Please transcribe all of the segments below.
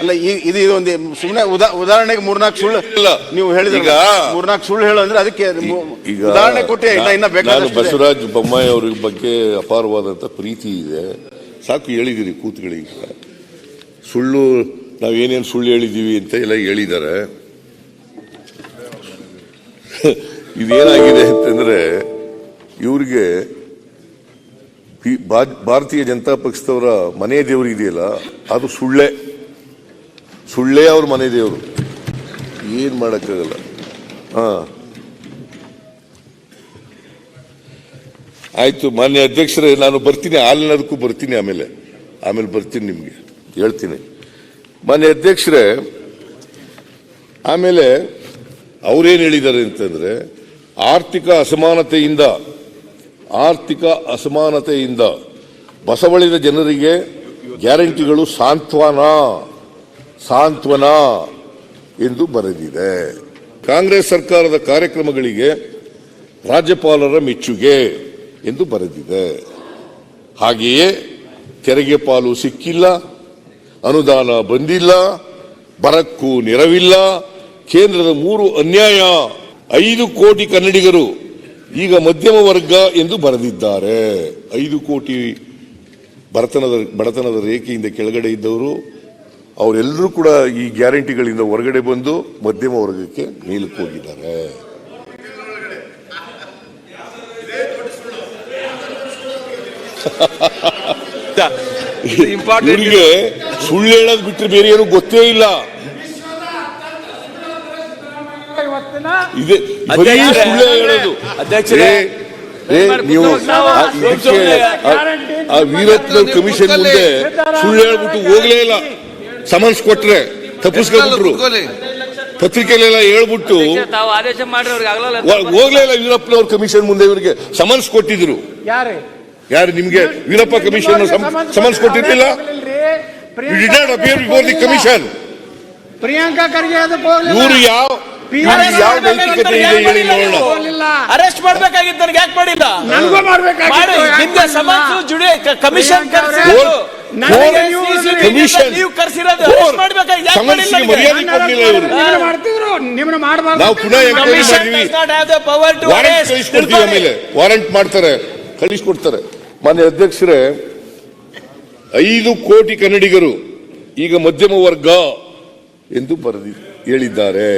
ಅಲ್ಲ ಈ- ಇದು ಇದೊಂದು ಸುಮ್ಮನೆ ಉದಾ ಉದಾಹರಣೆಗೆ ಮೂರ್ನಾಲ್ಕು ಸುಳ್ಳು ಇಲ್ಲ. ನೀವು ಹೇಳಿದ್ರೆ ಈಗ- ಮೂರ್ನಾಲ್ಕು ಸುಳ್ಳು ಹೇಳು ಅಂದ್ರೆ ಅದಕ್ಕೆ ಈಗ ಉದಾಹರಣೆ ಕೊಟ್ಟೆ ಇಲ್ಲ ಇನ್ನ ನಾನು ಇದೆ. ಬಸವರಾಜ ಬೊಮ್ಮಾಯಿ ಅವ್ರ ಬಗ್ಗೆ ಅಪಾರವಾದಂತ ಪ್ರೀತಿ ಇದೆ ಸಾಕು ಹೇಳಿದಿರಿ ಕೂತ್ಗಳಿಗೆ ಸುಳ್ಳು ನಾವು ಏನೇನು ಸುಳ್ಳು ಹೇಳಿದೀವಿ ಅಂತ ಎಲ್ಲ ಹೇಳಿದ್ದಾರೆ ಇದೇನಾಗಿದೆ ಅಂತಂದ್ರೆ ಇವ್ರಿಗೆ ಬಾ- ಭಾರತೀಯ ಜನತಾ ಪಕ್ಷದವರ ಮನೆ ದೇವರು ಇದೆಯಲ್ಲ, ಅದು ಸುಳ್ಳೆ. ಸುಳ್ಳೇ ಅವ್ರ ಮನೆ ದೇವರು. ಏನ್ ಮಾಡಕ್ಕಾಗಲ್ಲ. ಹಾಂ. ಆಯ್ತು, ಮಾನ್ಯ ಅಧ್ಯಕ್ಷರೇ, ನಾನು ಬರ್ತೀನಿ ಆಲಿನದಕ್ಕೂ ಬರ್ತೀನಿ ಆಮೇಲೆ. ಆಮೇಲೆ ಬರ್ತೀನಿ ನಿಮ್ಗೆ, ಹೇಳ್ತೀನಿ. ಮಾನ್ಯ ಅಧ್ಯಕ್ಷರೇ, ಆಮೇಲೆ ಅವ್ರೇನ್ ಹೇಳಿದ್ದಾರೆ ಅಂತಂದ್ರೆ, ಆರ್ಥಿಕ ಅಸಮಾನತೆಯಿಂದ ಆರ್ಥಿಕ ಅಸಮಾನತೆಯಿಂದ ಬಸವಳಿದ ಜನರಿಗೆ ಗ್ಯಾರಂಟಿಗಳು ಸಾಂತ್ವನ ಸಾಂತ್ವನ ಎಂದು ಬರೆದಿದೆ. ಕಾಂಗ್ರೆಸ್ ಸರ್ಕಾರದ ಕಾರ್ಯಕ್ರಮಗಳಿಗೆ ರಾಜ್ಯಪಾಲರ ಮೆಚ್ಚುಗೆ ಎಂದು ಬರೆದಿದೆ. ಹಾಗೆಯೇ ತೆರಿಗೆ ಪಾಲು ಸಿಕ್ಕಿಲ್ಲ, ಅನುದಾನ ಬಂದಿಲ್ಲ, ಬರಕ್ಕೂ ನೆರವಿಲ್ಲ, ಕೇಂದ್ರದ ಮೂರು ಅನ್ಯಾಯ ಐದು ಕೋಟಿ ಕನ್ನಡಿಗರು ಈಗ ಮಧ್ಯಮ ವರ್ಗ ಎಂದು ಬರೆದಿದ್ದಾರೆ. ಐದು ಕೋಟಿ ಬಡತನದ ಬಡತನದ ರೇಖೆಯಿಂದ ಕೆಳಗಡೆ ಇದ್ದವರು ಅವರೆಲ್ಲರೂ ಕೂಡ ಈ ಗ್ಯಾರಂಟಿಗಳಿಂದ ಹೊರಗಡೆ ಬಂದು ಮಧ್ಯಮ ವರ್ಗಕ್ಕೆ ಮೇಲಕ್ಕೆ ಹೋಗಿದ್ದಾರೆ. ಸುಳ್ಳು ಹೇಳೋದು ಬಿಟ್ಟರೆ ಬೇರೆ ಏನು ಗೊತ್ತೇ ಇಲ್ಲ. ಇದೆ. ಬರೀ ಅಧ್ಯಕ್ಷರೇ, ಸುಳ್ಳು ಹೇಳೋದು. ಅಧ್ಯಕ್ಷರೇ, ಏ, ಏ, ನೀವು ಇದಕ್ಕೆ ಆ- ಕಮಿಷನ್ ಮುಂದೆ ಸುಳ್ಳು ಹೇಳ್ಬಿಟ್ಟು ಹೋಗ್ಲೇ ಇಲ್ಲ. ಸಮನ್ಸ್ ಕೊಟ್ರೆ ತಪ್ಪಿಸ್ಕೊಂಡ್ಬಿಟ್ರು ಪತ್ರಿಕೆಲೆಲ್ಲ ಹೇಳ್ಬಿಟ್ಟು ಹೋಗ್ಲೇ ಇಲ್ಲ ವೀರಪ್ಪನವ್ರ ಕಮಿಷನ್ ಮುಂದೆ ಇವರಿಗೆ. ಸಮನ್ಸ್ ಕೊಟ್ಟಿದ್ರು. ಯಾರೇ? ಯಾರು ನಿಮ್ಗೆ? Veerappa commission summons ಕೊಟ್ಟಿರ್ಲಿಲ್ಲ. You appear before the commission Priyanka Kharge ಇವರು ಯಾವ ಯಾವ ನೈತಿಕತೆ ಇದೆ ಹೇಳಿ ನೋಡೋಣ ಅರೆಸ್ಟ್ ಮಾಡ್ಬೇಕಾಗಿತ್ತು ನನಗೆ ಯಾಕೆ ಮಾಡಿಲ್ಲ ನನಗೂ ಮಾಡಿ ಮಾಡ್ಬೇಕಾಗಿತ್ತು ನಿಮ್ಗೆ ಸಮಾಜ ಜುಡಿ ಕಮಿಷನ್ ಕೋರ್ಟ್- ನನಗೆ ನೀವು ಕಮಿಷನ್. ನೀವು ಕರ್ಸಿರೋದು. ಅರೆಸ್ಟ್ ಮಾಡ್ಬೇಕಾಗಿ ಯಾಕೆ ಮಾಡಿಲ್ಲ ಸಮನ್ಸ್ಗೆ ಮರ್ಯಾದೆ ಕೊಡ್ಲಿಲ್ಲ ಇವರು. ಮಾಡ್ತಿದ್ರು ನಿಮ್ಮನ್ನ ಮಾಡಬಾರ್ದು ನಾವು ಪುನಃ ಎಂಕ್ವೈರಿ Commission ಮಾಡಿದ್ವಿ does not have the power to warrant. ಕಳಿಸ್ಕೊಡ್ತೀವಿ ಆಮೇಲೆ. ವಾರಂಟ್ ಮಾಡ್ತಾರೆ ಕಳಿಸ್ಕೊಡ್ತಾರೆ. ಮಾನ್ಯ ಅಧ್ಯಕ್ಷರೇ ಐದು ಕೋಟಿ ಕನ್ನಡಿಗರು ಈಗ ಮಧ್ಯಮ ವರ್ಗ ಎಂದು ಬರೆದಿ ಹೇಳಿದ್ದಾರೆ.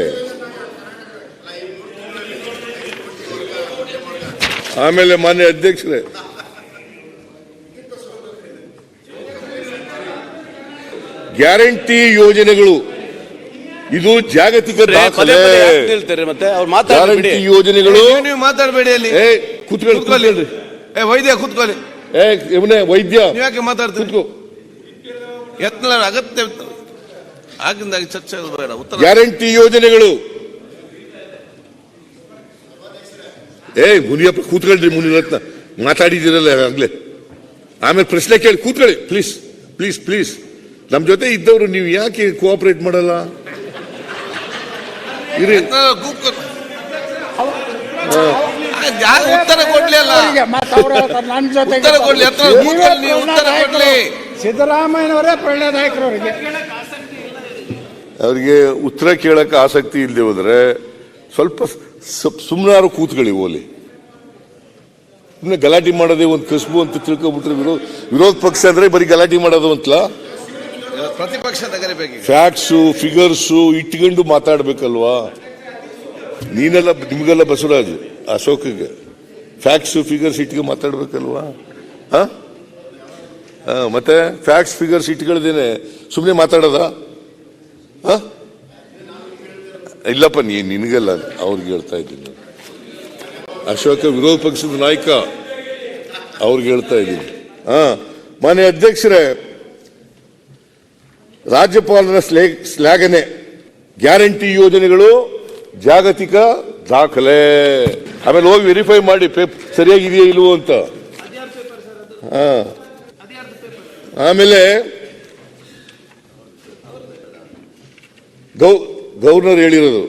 ಆಮೇಲೆ ಮಾನ್ಯ ಅಧ್ಯಕ್ಷರೇ. ಗ್ಯಾರಂಟಿ ಯೋಜನೆಗಳು ಇದು ಜಾಗತಿಕ ದಾಖಲೆ. ಯಾಕೆ ನಿಲ್ತೀರಿ ಮತ್ತೆ? ಅವ್ರು ಮಾತಾಡ್ಬಿಡಿ. ಗ್ಯಾರಂಟಿ ಯೋಜನೆಗಳು ನೀವು- ಮಾತಾಡಬೇಡಿ ಅಲ್ಲಿ. ಏ ಕೂತ್ಕೊಳ್ಳಿ ಏ ವೈದ್ಯ ಕೂತ್ಕೊಳ್ಳಿ. ಏ ಇವನೇ ವೈದ್ಯ. ನೀವ್ ಯಾಕೆ ಮಾತಾಡ್ತೀವಿ ಕೂತ್ಕೋ. ಯತ್ನ ಅಗತ್ಯ ಆಗಿಂದಾಗಿ ಚರ್ಚೆ ಆಗೋದು ಬೇಡ. ಉತ್ತರ ಗ್ಯಾರಂಟಿ ಯೋಜನೆಗಳು. ಏ ಮುನಿಯಪ್ಪ ಕೂತ್ಕೊಳ್ರಿ ಮುನಿರತ್ನ ಮಾತಾಡಿದ್ದೀರಲ್ಲ ಆಗಲೇ ಆಮೇಲೆ ಪ್ರಶ್ನೆ ಕೇಳಿ ಕೂತ್ಕೊಳ್ಳಿ ಪ್ಲೀಸ್ ಪ್ಲೀಸ್ ಪ್ಲೀಸ್ ನಮ್ಮ ಜೊತೆ ಇದ್ದವರು ನೀವು ಯಾಕೆ ಕೋಆಪರೇಟ್ ಮಾಡಲ್ಲ? ಇರಿ. ಉತ್ತರ ಕೊಡ್ಲಿಲ್ಲ ಉತ್ತರ ಕೊಡ್ಲಿ, ಹತ್ರ ನೀವೇ ಉತ್ತರ ಕೊಡ್ಲಿ. ಸಿದ್ದರಾಮಯ್ಯನವರೇ ಪ್ರೇರಣಾದಾಯಕರು ಅವರಿಗೆ. ಅವರಿಗೆ ಉತ್ತರ ಕೇಳಕ್ಕೆ ಆಸಕ್ತಿ ಇಲ್ಲದೆ ಹೋದ್ರೆ ಸ್ವಲ್ಪ ಸುಮ್ಮನಾರು ಕೂತ್ಕೊಳ್ಳಿ ಓಲಿ. ಸುಮ್ಮನೆ ಗಲಾಟೆ ಮಾಡೋದೇ ಒಂದು ಕಸಬು ಅಂತ ತಿಳ್ಕೊಬಿಟ್ರೆ ವಿರೋಧ ವಿರೋಧ ಪಕ್ಷ ಅಂದರೆ ಬರೀ ಗಲಾಟೆ ಮಾಡೋದು ಅಂತಲ್ಲ? ಪ್ರತಿಪಕ್ಷ ಫಿಗರ್ಸ್ ಫ್ಯಾಕ್ಟ್ಸು ಫಿಗರ್ಸು ಇಟ್ಕೊಂಡು ಮಾತಾಡಬೇಕಲ್ವಾ? ನೀನೆಲ್ಲ ನಿಮಗೆಲ್ಲ ಬಸವರಾಜ್ ಅಶೋಕಗೆ ಫ್ಯಾಕ್ಟ್ಸು ಫಿಗರ್ಸ್ ಇಟ್ಕೊಂಡು ಮಾತಾಡಬೇಕಲ್ವಾ? ಹಾಂ? ಹ, ಮತ್ತೆ ಫ್ಯಾಕ್ಟ್ಸ್ ಫಿಗರ್ಸ್ ಇಟ್ಕೊಳ್ದೇನೆ ಸುಮ್ಮನೆ ಮಾತಾಡೋದಾ? ಹ? ಇಲ್ಲಪ್ಪ, ನೀ ನಿನಗಲ್ಲ, ಅವ್ರಿಗೆ ಹೇಳ್ತಾ ಇದ್ದೀನಿ. ಅಶೋಕ ವಿರೋಧ ಪಕ್ಷದ ನಾಯಕ, ಅವ್ರಿಗೆ ಹೇಳ್ತಾ ಇದ್ದೀನಿ ಹಾ, ಮಾನ್ಯ ಅಧ್ಯಕ್ಷರೇ, ರಾಜ್ಯಪಾಲರ ಸ್ಲೇ- ಶ್ಲಾಘನೆ, ಗ್ಯಾರಂಟಿ ಯೋಜನೆಗಳು ಜಾಗತಿಕ ದಾಖಲೆ ಆಮೇಲೆ ಹೋಗಿ ವೆರಿಫೈ ಮಾಡಿ ಪೇಪ್ ಸರಿಯಾಗಿದೆಯಾ ಇಲ್ವೋ ಅಂತ ಹಾ. ಆಮೇಲೆ, ಗೌ ಗವರ್ನರ್ ಹೇಳಿರೋದು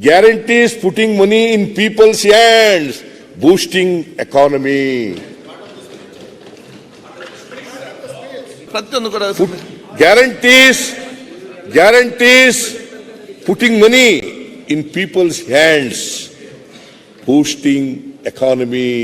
guarantees putting money in people's hands boosting economy ಪ್ರತಿಯೊಂದು ಕೂಡ guarantees guarantees putting money in people's hands boosting economy.